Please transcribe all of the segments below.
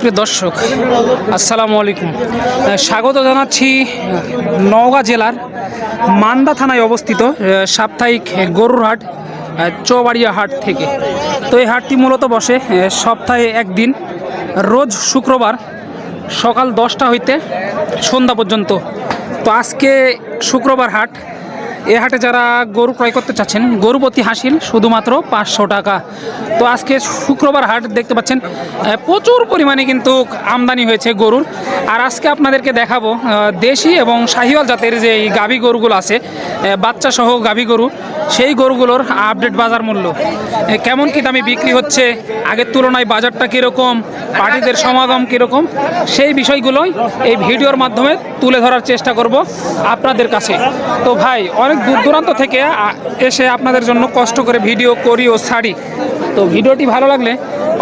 সুপ্রিয় দর্শক, আসসালামু আলাইকুম। স্বাগত জানাচ্ছি নওগাঁ জেলার মান্দা থানায় অবস্থিত সাপ্তাহিক গরুর হাট চৌবাড়িয়া হাট থেকে। তো এই হাটটি মূলত বসে সপ্তাহে একদিন, রোজ শুক্রবার সকাল দশটা হইতে সন্ধ্যা পর্যন্ত। তো আজকে শুক্রবার হাট এ হাটে যারা গরু ক্রয় করতে চাচ্ছেন গরু প্রতি হাসিল শুধুমাত্র পাঁচশো টাকা। তো আজকে শুক্রবার হাট দেখতে পাচ্ছেন প্রচুর পরিমাণে কিন্তু আমদানি হয়েছে গরুর। আর আজকে আপনাদেরকে দেখাবো দেশি এবং শাহিওয়াল জাতের যে গাভী গরুগুলো আছে বাচ্চা সহ গাভী গরু, সেই গরুগুলোর আপডেট বাজার মূল্য। কেমন কি দামে বিক্রি হচ্ছে, আগের তুলনায় বাজারটা কীরকম, পার্টিদের সমাগম কীরকম, সেই বিষয়গুলোই এই ভিডিওর মাধ্যমে তুলে ধরার চেষ্টা করব আপনাদের কাছে। তো ভাই অনেক দূর দূরান্ত থেকে এসে আপনাদের জন্য কষ্ট করে ভিডিও করি ও ছাড়ি। তো ভিডিওটি ভালো লাগলে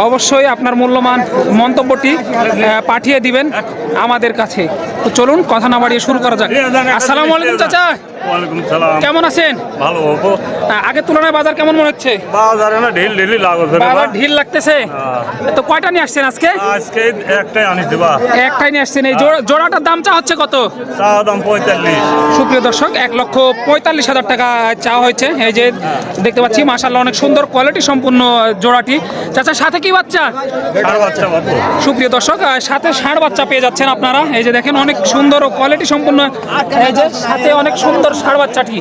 অবশ্যই আপনার মূল্যমান মন্তব্যটি পাঠিয়ে দিবেন আমাদের কাছে। তো চলুন কথা না বাড়িয়ে শুরু করা যাক। আসসালামু আলাইকুম চাচা। ওয়ালাইকুম সালাম। কেমন আছেন? ভালো আহ, আগের তুলনায় বাজার কেমন মনে হচ্ছে? বাজারে না ঢিল ঢিলি লাগছে বাজার ঢিল লাগতেছে? তো কয়টা নিয়ে আসছেন আজকে? আজকে একটাই আনিস দিবা একটাই নিয়ে আসছেন। এই জোড়াটার দাম চা হচ্ছে কত? চা দাম পঁয়তাল্লিশ। সুপ্রিয় দর্শক এক লক্ষ পঁয়তাল্লিশ হাজার টাকা চা হয়েছে। এই যে দেখতে পাচ্ছি মাসাল্লাহ অনেক সুন্দর কোয়ালিটি সম্পূর্ণ জোড়াটি। চাচা সাথে কি বাচ্চা? বাবু। সুপ্রিয় দর্শক সাথে ষাঁড় বাচ্চা পেয়ে যাচ্ছেন আপনারা। এই যে দেখেন অনেক সুন্দর ও কোয়ালিটি সম্পূর্ণ সাথে অনেক সুন্দর ষাঁড় বাচ্চাটি।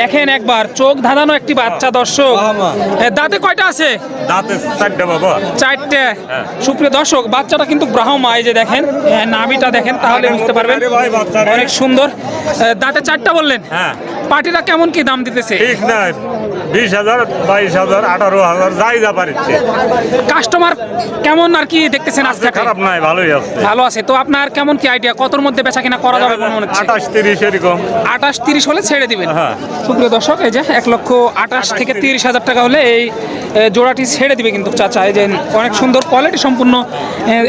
দেখেন একবার চোখ ধাঁধানো একটি বাচ্চা দর্শক। দাঁতে কয়টা আছে? দাঁতে চারটে বাবা। চারটে। সুপ্রিয় দর্শক বাচ্চাটা কিন্তু ব্রাহ্মা এই যে দেখেন এ, নাভিটা দেখেন তাহলে বুঝতে পারবেন। অনেক সুন্দর। দাঁতে চারটা বললেন? হ্যাঁ। পার্টিরা কেমন কি দাম দিতেছে? ঠিক না বিশ হাজার বাইশ হাজার আঠারো হাজার যাই যা পারিচ্ছে কাস্টমার কেমন আর কি দেখতেছেন আজকে? খারাপ নাই ভালোই আছে। ভালো আছে। তো আপনার কেমন কি আইডিয়া কতর মধ্যে বেচা কিনা করা যাবে মনে হচ্ছে? আঠাশ তিরিশ এরকম। আঠাশ তিরিশ হলে ছেড়ে দিবেন। হ্যাঁ। সুপ্রিয় দর্শক এই যে এক লক্ষ আঠাশ থেকে তিরিশ হাজার টাকা হলে এই জোড়াটি ছেড়ে দিবে কিন্তু চাচা। এই যে অনেক সুন্দর কোয়ালিটি সম্পূর্ণ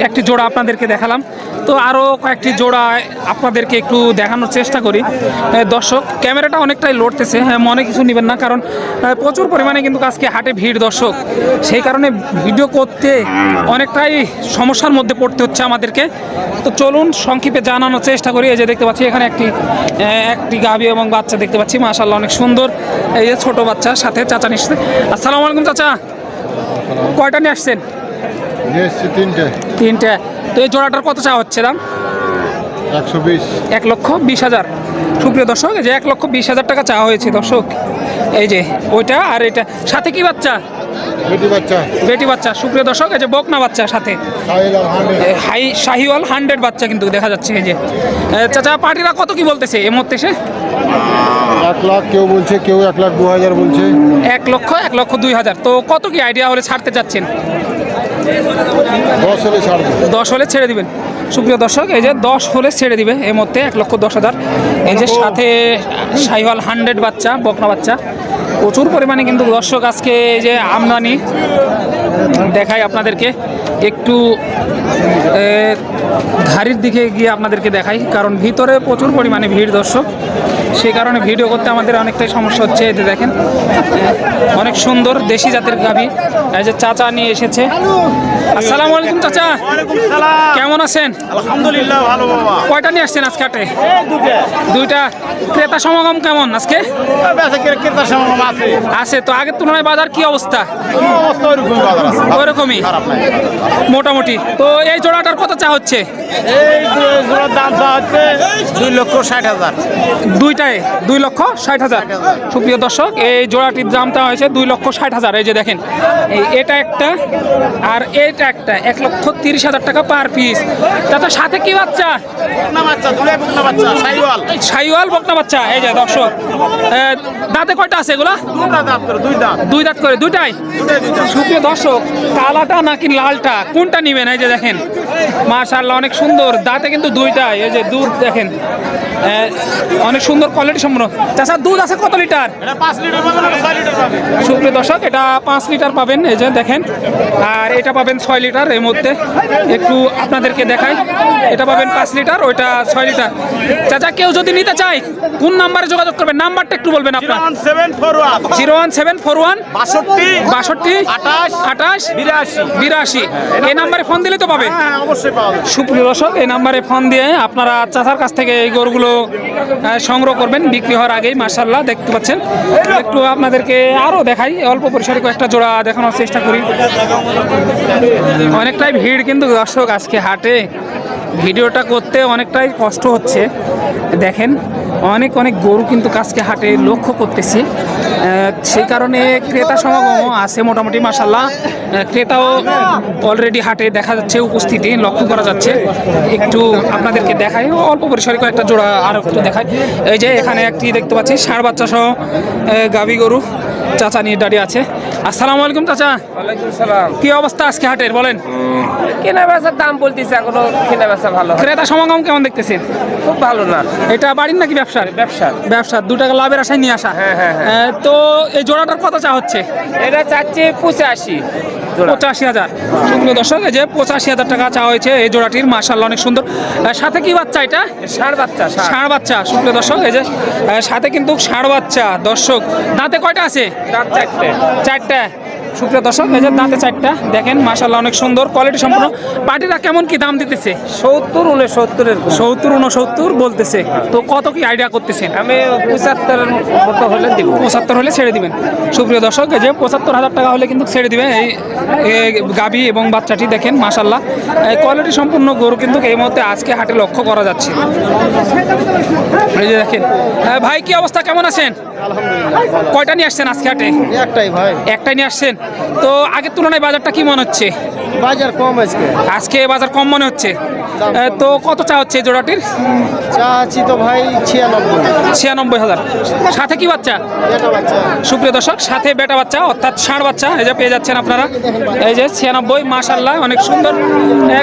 একটি জোড়া আপনাদেরকে দেখালাম। তো আরও কয়েকটি জোড়া আপনাদেরকে একটু দেখানোর চেষ্টা করি। দর্শক ক্যামেরাটা অনেকটাই লড়তেছে। হ্যাঁ, মনে কিছু নেবেন না কারণ প্রচুর পরিমাণে কিন্তু আজকে হাটে ভিড় দর্শক। সেই কারণে ভিডিও করতে অনেকটাই সমস্যার মধ্যে পড়তে হচ্ছে আমাদেরকে। তো চলুন সংক্ষেপে জানানোর চেষ্টা করি। এই যে দেখতে পাচ্ছি এখানে একটি একটি গাভি এবং বাচ্চা দেখতে পাচ্ছি। মাশাল্লাহ অনেক সুন্দর। এই যে ছোট বাচ্চা সাথে চাচা নিচ্ছে আসসালামু আলাইকুম চাচা। কয়টা নিয়ে আসছেন? তিনটে। তিনটে। তো এই জোড়াটার কত চা হচ্ছে দাম? একশো বিশ। এক লক্ষ বিশ হাজার। সুপ্রিয় দর্শক এই যে এক লক্ষ বিশ হাজার টাকা চা হয়েছে দর্শক। এই যে ওইটা আর এটা সাথে কি বাচ্চা? বেটি বাচ্চা। বেটি বাচ্চা সুপ্রিয় দর্শক এই যে বকনা বাচ্চা সাথে। হাই শাহি অল হাই শাহিওয়াল হান্ড্রেড বাচ্চা কিন্তু দেখা যাচ্ছে এই যে। চাচা পার্টিরা কত কি বলতেছে এ মুহূর্তে সে এক লাখ কেউ বলছে কেউ এক লাখ দু হাজার বলছে। এক লক্ষ এক লক্ষ দুই হাজার। তো কত কি আইডিয়া হলে ছাড়তে চাচ্ছেন? দশ হলে ছেড়ে দিবেন। সুপ্রিয় দর্শক, এই যে দশ হলে ছেড়ে দিবে এই মধ্যে এক লক্ষ দশ হাজার। এই যে সাথে সাইওয়াল হান্ড্রেড বাচ্চা, বকনা বাচ্চা। প্রচুর পরিমাণে কিন্তু দর্শক আজকে এই যে আমদানি দেখাই আপনাদেরকে। একটু ধারির দিকে গিয়ে আপনাদেরকে দেখাই কারণ ভিতরে প্রচুর পরিমাণে ভিড় দর্শক। সেই কারণে ভিডিও করতে আমাদের অনেকটাই সমস্যা হচ্ছে যে দেখেন। অনেক সুন্দর দেশি জাতের গাভী এই যে চাচা নিয়ে এসেছে। আসসালামু আলাইকুম চাচা। কেমন আছেন? আলহামদুলিল্লাহ ভালো বাবা। কয়টা নিয়ে আসছেন আজকে হাটে? দুইটা। ক্রেতা সমাগম কেমন আজকে? ক্রেতা সমাগম আছে? তো আগের তুলনায় বাজার কি অবস্থা? ওরকমই মোটামুটি। তো এই জোড়াটার কত চা হচ্ছে? দুই লক্ষ ষাট হাজার। দুইটায়? দুই লক্ষ ষাট হাজার? সুপ্রিয় দর্শক এই জোড়াটির দামটা হয়েছে দুই লক্ষ ষাট হাজার। এই যে দেখেন এই এটা একটা আর এটা একটা এক লক্ষ তিরিশ হাজার টাকা পার পিস। তাতে সাথে কি বাচ্চা? সাইওয়াল। বকনা বাচ্চা। এই যে দর্শক দাঁতে কয়টা আছে এগুলা? দুই দাঁত করে দুইটাই? সুপ্রিয় দর্শক কালাটা নাকি লালটা? কোনটা নিবেন? এই যে দেখেন মাশাল্লাহ অনেক সুন্দর। দাঁতে কিন্তু দুইটাই। এই যে দুধ দেখেন অনেক সুন্দর কোয়ালিটি সম্পন্ন। চাষা দুধ আছে কত লিটার? সুপ্রিয় দর্শক এটা পাঁচ লিটার পাবেন। এই যে দেখেন আর এটা পাবেন ছয় লিটার এর মধ্যে একটু আপনাদেরকে দেখাই এটা পাবেন পাঁচ লিটার ওইটা ছয় লিটার। চাচা কেউ যদি নিতে চায় কোন নাম্বারে যোগাযোগ করবেন? নাম্বারটা একটু বলবেন আপনার। Seven four zero one seven four one বাষট্টি বাষট্টি আটাশ আঠাশ বিরাশি। বিরাশি। এই নাম্বারে ফোন দিলে তো পাবেন হ্যাঁ অবশ্যই পাওয়া যাবে। সুপ্রিয় দর্শক এই নাম্বারে ফোন দিয়ে আপনারা চাচার কাছ থেকে এই গরুগুলো সংগ্রহ করবেন। বিক্রি হওয়ার আগেই মার্শাল্লাহ দেখতে পাচ্ছেন। একটু আপনাদেরকে আরও দেখাই। অল্প পরিসরে কয়েকটা জোড়া দেখানোর চেষ্টা করি। অনেকটাই ভিড় কিন্তু দর্শক আজকে হাটে। ভিডিওটা করতে অনেকটাই কষ্ট হচ্ছে। দেখেন অনেক অনেক গরু কিন্তু আজকে হাটে লক্ষ্য করতেছি। সেই কারণে ক্রেতা সমাগমও আছে মোটামুটি মাসাল্লাহ ক্রেতাও অলরেডি হাটে দেখা যাচ্ছে উপস্থিতি লক্ষ্য করা যাচ্ছে। একটু আপনাদেরকে দেখাই অল্প পরিসরে কয়েকটা জোড়া আরও একটু দেখাই। এই যে এখানে একটি দেখতে পাচ্ছি ষাঁড় বাচ্চা সহ গাবি গরু চাচা নিয়ে দাঁড়িয়ে আছে। আসসালামু আলাইকুম চাচা। কি অবস্থা আজকে হাটের বলেন? কেনা বেচার দাম বলতেছে এখনও কেনা বেচা ভালো ক্রেতা সমাগম কেমন দেখতেছেন? খুব ভালো না। এটা বাড়ির নাকি ব্যবসার? ব্যবসা ব্যবসা দু টাকা লাভের আশায় নিয়ে আসা। হ্যাঁ, হ্যাঁ, হ্যাঁ। তো এই জোড়াটার কত চা হচ্ছে? এটা চাচ্ছে পঁচাশি। পঁচাশি হাজার। সুপ্রিয় দর্শক এই যে পঁচাশি হাজার টাকা চা হয়েছে এই জোড়াটির মার্শাল্লাহ অনেক সুন্দর। সাথে কি বাচ্চা এটা? ষাঁড় বাচ্চা ষাঁড়। বাচ্চা সুপ্রিয় দর্শক এই যে সাথে কিন্তু ষাঁড় বাচ্চা। দর্শক দাঁতে কয়টা আছে? দাঁত চারটে। চারটা। সুপ্রিয় দর্শক এই যে দাঁতে চারটা দেখেন মার্শাল্লাহ অনেক সুন্দর কোয়ালিটি সম্পূর্ণ। পার্টিরা কেমন কি দাম দিতেছে? সত্তর উনসত্তরের সত্তর উনসত্তর বলতেছে। তো কত কি আইডিয়া করতেছেন? আমি পঁচাত্তরের মতো হলে দিব। পঁচাত্তর হলে ছেড়ে দিবেন। সুপ্রিয় দর্শক এই যে পঁচাত্তর হাজার টাকা হলে কিন্তু ছেড়ে দিবেন। এই গাবি এবং বাচ্চাটি দেখেন মাসাল্লাহ কোয়ালিটি সম্পূর্ণ গরু কিন্তু এই মুহূর্তে আজকে হাটে লক্ষ্য করা যাচ্ছে। এই যে দেখেন হ্যাঁ, ভাই কি অবস্থা? কেমন আছেন? কয়টা নিয়ে আসছেন আজকে হাটে? একটাই ভাই। একটাই নিয়ে আসছেন? তো আগের তুলনায় বাজারটা কি মনে হচ্ছে? বাজার কম আজকে। আজকে বাজার কম মনে হচ্ছে? তো কত চা হচ্ছে এই জোড়াটির? চা আছি তো ভাই ছিয়ানব্বই। ছিয়ানব্বই হাজার। সাথে কি বাচ্চা? সুপ্রিয় দর্শক সাথে বেটা বাচ্চা অর্থাৎ ষাঁড় বাচ্চা এই যে পেয়ে যাচ্ছেন আপনারা। এই যে ছিয়ানব্বই মাশাল্লাহ অনেক সুন্দর।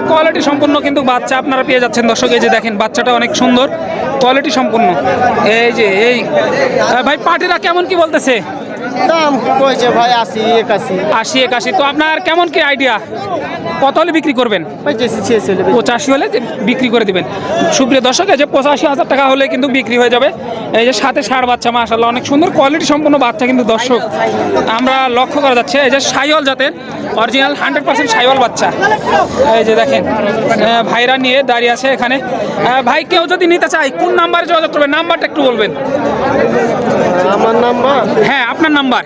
কোয়ালিটি সম্পূর্ণ কিন্তু বাচ্চা আপনারা পেয়ে যাচ্ছেন। দর্শক এই যে দেখেন বাচ্চাটা অনেক সুন্দর। কোয়ালিটি সম্পূর্ণ। এই যে এই। ভাই পার্টিরা কেমন কি বলতেছে? দাম কইছে ভাই? আশি একাশি। আশি একাশি। তো আপনার কেমন কি আইডিয়া কত হলে বিক্রি করবেন? পঁচাশি হলে বিক্রি করে দিবেন। সুপ্রিয় দর্শক এই যে পঁচাশি হাজার টাকা হলে কিন্তু বিক্রি হয়ে যাবে। এই যে সাথে ষাট বাচ্চা মাশাল্লাহ অনেক সুন্দর কোয়ালিটি সম্পন্ন বাচ্চা কিন্তু দর্শক। আমরা লক্ষ্য করা যাচ্ছে এই যে সাইওয়াল জাতের অরিজিনাল হান্ড্রেড পার্সেন্ট সাইওয়াল বাচ্চা। এই যে দেখেন ভাইরা নিয়ে দাঁড়িয়ে আছে এখানে। ভাই কেউ যদি নিতে চায় কোন নাম্বারে যোগাযোগ করবে নাম্বারটা একটু বলবেন। নাম্বার? হ্যাঁ আপনার number.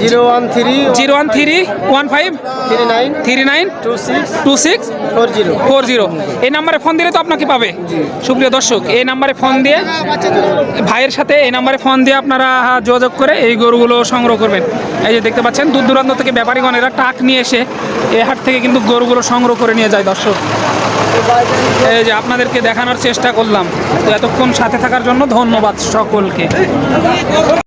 Zero one three zero one three one five three nine three nine two six two six four zero. Four zero. এই নাম্বারে ফোন দিলে তো আপনাকে পাবে। সুপ্রিয় দর্শক এই নাম্বারে ফোন দিয়ে ভাইয়ের সাথে এই নাম্বারে ফোন দিয়ে আপনারা যোগাযোগ করে এই গরুগুলো সংগ্রহ করবেন। এই যে দেখতে পাচ্ছেন দূর দূরান্ত থেকে ব্যাপারীগণ এরা টাক নিয়ে এসে এই হাট থেকে কিন্তু গরুগুলো সংগ্রহ করে নিয়ে যায় দর্শক। এই যে আপনাদেরকে দেখানোর চেষ্টা করলাম। তো এতক্ষণ সাথে থাকার জন্য ধন্যবাদ সকলকে।